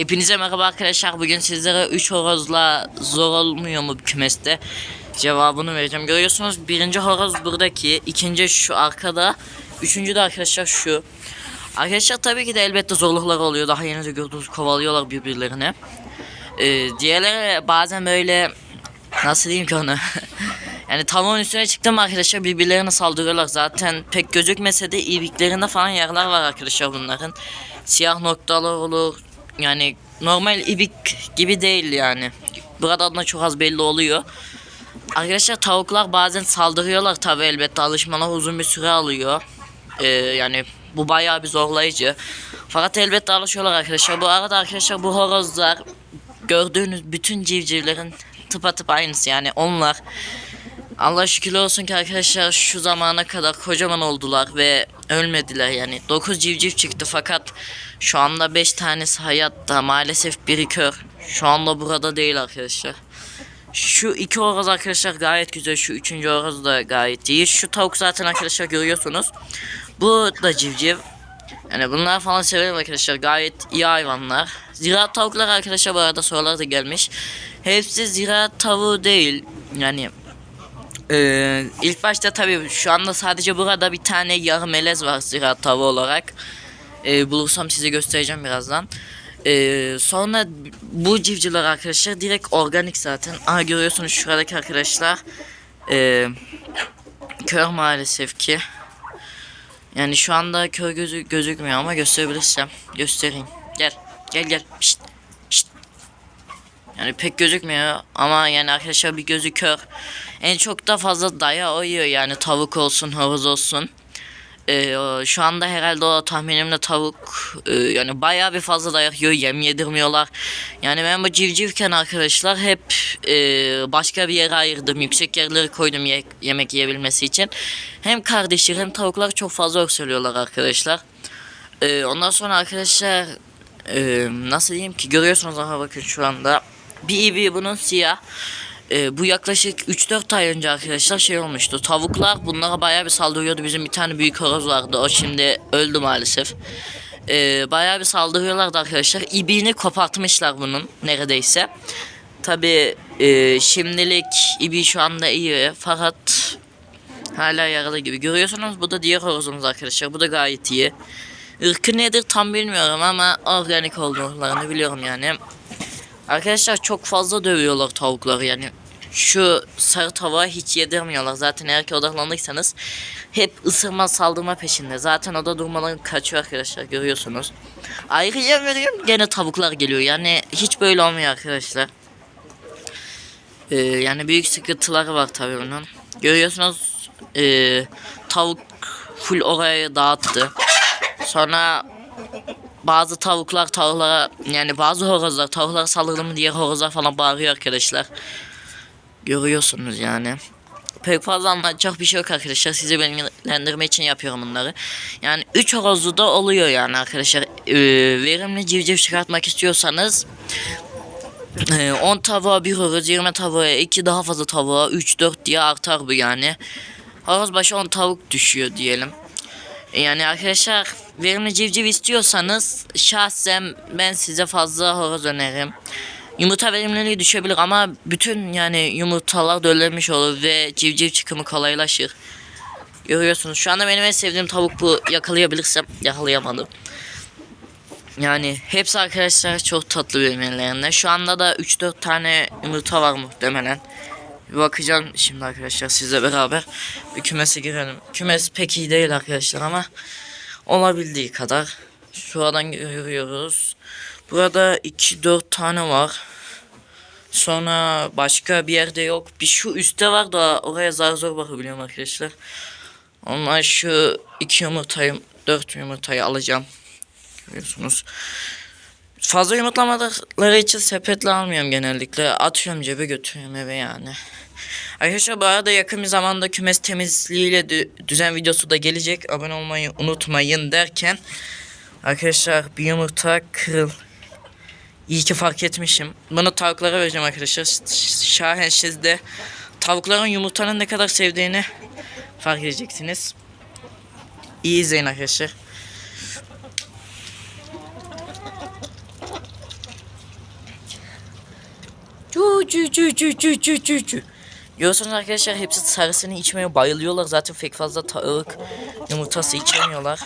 Hepinize merhaba arkadaşlar. Bugün sizlere 3 horozla zor olmuyor mu kümeste? Cevabını vereceğim. Görüyorsunuz birinci horoz buradaki, ikinci şu arkada, üçüncü de arkadaşlar şu. Arkadaşlar tabii ki de elbette zorluklar oluyor. Daha yeni de gördüğünüz kovalıyorlar birbirlerini. Ee, diğerleri bazen böyle nasıl diyeyim ki onu? yani tavuğun üstüne çıktım arkadaşlar birbirlerine saldırıyorlar. Zaten pek gözükmese de iliklerinde falan yerler var arkadaşlar bunların. Siyah noktalar olur. Yani normal ibik gibi değil yani. Burada da çok az belli oluyor. Arkadaşlar tavuklar bazen saldırıyorlar tabi elbette alışmalar uzun bir süre alıyor. Ee, yani bu bayağı bir zorlayıcı. Fakat elbette alışıyorlar arkadaşlar. Bu arada arkadaşlar bu horozlar gördüğünüz bütün civcivlerin tıpatıp aynısı yani onlar Allah şükür olsun ki arkadaşlar şu zamana kadar kocaman oldular ve ölmediler yani 9 civciv çıktı fakat şu anda 5 tanesi hayatta maalesef biri kör şu anda burada değil arkadaşlar şu iki horoz arkadaşlar gayet güzel şu üçüncü horoz da gayet iyi şu tavuk zaten arkadaşlar görüyorsunuz bu da civciv yani bunlar falan severim arkadaşlar. Gayet iyi hayvanlar. Ziraat tavuklar arkadaşlar bu arada sorular da gelmiş. Hepsi ziraat tavuğu değil. Yani ee, ilk başta tabii şu anda sadece burada bir tane yarı melez var ziraat tavuğu olarak. Ee, bulursam size göstereceğim birazdan. Ee, sonra bu civcivler arkadaşlar direkt organik zaten. Aha görüyorsunuz şuradaki arkadaşlar. Ee, kör maalesef ki. Yani şu anda kör gözü gözükmüyor ama gösterebilirsem göstereyim. Gel. Gel gel. Şşt. Şşt. Yani pek gözükmüyor ama yani arkadaşlar bir gözü kör. En çok da fazla daya oyuyor yani tavuk olsun, horoz olsun. Ee, şu anda herhalde o tahminimle tavuk e, yani bayağı bir fazla dayak yiyor yem yedirmiyorlar. Yani ben bu civcivken arkadaşlar hep e, başka bir yere ayırdım. Yüksek yerleri koydum ye- yemek yiyebilmesi için. Hem kardeşler hem tavuklar çok fazla öksürüyorlar arkadaşlar. Ee, ondan sonra arkadaşlar e, nasıl diyeyim ki görüyorsunuz aha bakın şu anda. Bir ibi bunun siyah. Ee, bu yaklaşık 3-4 ay önce arkadaşlar şey olmuştu. Tavuklar bunlara bayağı bir saldırıyordu. Bizim bir tane büyük horoz vardı. O şimdi öldü maalesef. Ee, bayağı bir saldırıyorlardı arkadaşlar. İbiğini kopartmışlar bunun neredeyse. Tabi şimdilik ibi şu anda iyi fakat hala yaralı gibi. Görüyorsunuz bu da diğer horozumuz arkadaşlar. Bu da gayet iyi. Irkı nedir tam bilmiyorum ama organik olduklarını biliyorum yani. Arkadaşlar çok fazla dövüyorlar tavukları yani. Şu sarı tavuğa hiç yedirmiyorlar. Zaten eğer ki odaklandıysanız hep ısırma saldırma peşinde. Zaten o da durmadan kaçıyor arkadaşlar görüyorsunuz. Ayrı yem veriyorum gene tavuklar geliyor. Yani hiç böyle olmuyor arkadaşlar. Ee, yani büyük sıkıntıları var tabii bunun. Görüyorsunuz ee, tavuk full oraya dağıttı. Sonra bazı tavuklar tavuklara yani bazı horozlar tavuklara saldırdı diğer horozlar falan bağırıyor arkadaşlar. Görüyorsunuz yani. Pek fazla anlatacak bir şey yok arkadaşlar. Sizi bilgilendirme için yapıyorum bunları. Yani 3 horozlu da oluyor yani arkadaşlar. Ee, verimli civciv çıkartmak istiyorsanız ee, 10 tavuğa bir horoz, 20 tavuğa 2 daha fazla tavuğa 3-4 diye artar bu yani. Horoz başı 10 tavuk düşüyor diyelim. Yani arkadaşlar verimli civciv istiyorsanız şahsen ben size fazla horoz öneririm. Yumurta verimliliği düşebilir ama bütün yani yumurtalar döllenmiş olur ve civciv çıkımı kolaylaşır. Görüyorsunuz şu anda benim en sevdiğim tavuk bu yakalayabilirsem yakalayamadım. Yani hepsi arkadaşlar çok tatlı birbirlerine. Şu anda da 3-4 tane yumurta var muhtemelen. Bir bakacağım şimdi arkadaşlar sizle beraber bir kümese girelim. Kümes pek iyi değil arkadaşlar ama olabildiği kadar. Şuradan görüyoruz. Burada 2-4 tane var. Sonra başka bir yerde yok. Bir şu üstte var da oraya zar zor bakabiliyorum arkadaşlar. Onlar şu iki yumurtayı, dört yumurtayı alacağım. Görüyorsunuz. Fazla yumurtlamadıkları için sepetle almıyorum genellikle. Atıyorum cebe götürüyorum eve yani. Arkadaşlar bu arada yakın bir zamanda kümes temizliğiyle dü- düzen videosu da gelecek. Abone olmayı unutmayın derken. Arkadaşlar bir yumurta kırıl. İyi ki fark etmişim. Bunu tavuklara vereceğim arkadaşlar. Şahen sizde tavukların yumurtanın ne kadar sevdiğini fark edeceksiniz. İyi izleyin arkadaşlar. çü çü çü çü çü çü çü. Görüyorsunuz arkadaşlar hepsi sarısını içmeye bayılıyorlar. Zaten pek fazla tavuk yumurtası içemiyorlar.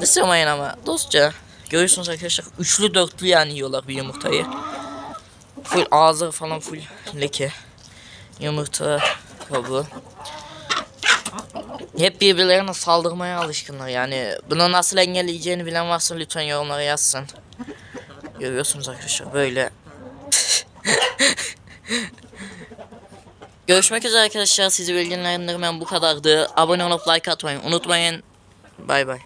Isırmayın ama dostça. Görüyorsunuz arkadaşlar üçlü dörtlü yani yiyorlar bir yumurtayı. Full ağzı falan full leke. Yumurta kabuğu. Hep birbirlerine saldırmaya alışkınlar yani. Bunu nasıl engelleyeceğini bilen varsa lütfen yorumlara yazsın. Görüyorsunuz arkadaşlar böyle. Görüşmek üzere arkadaşlar. Sizi bilgilendirmem bu kadardı. Abone olup like atmayı unutmayın. Bay bay.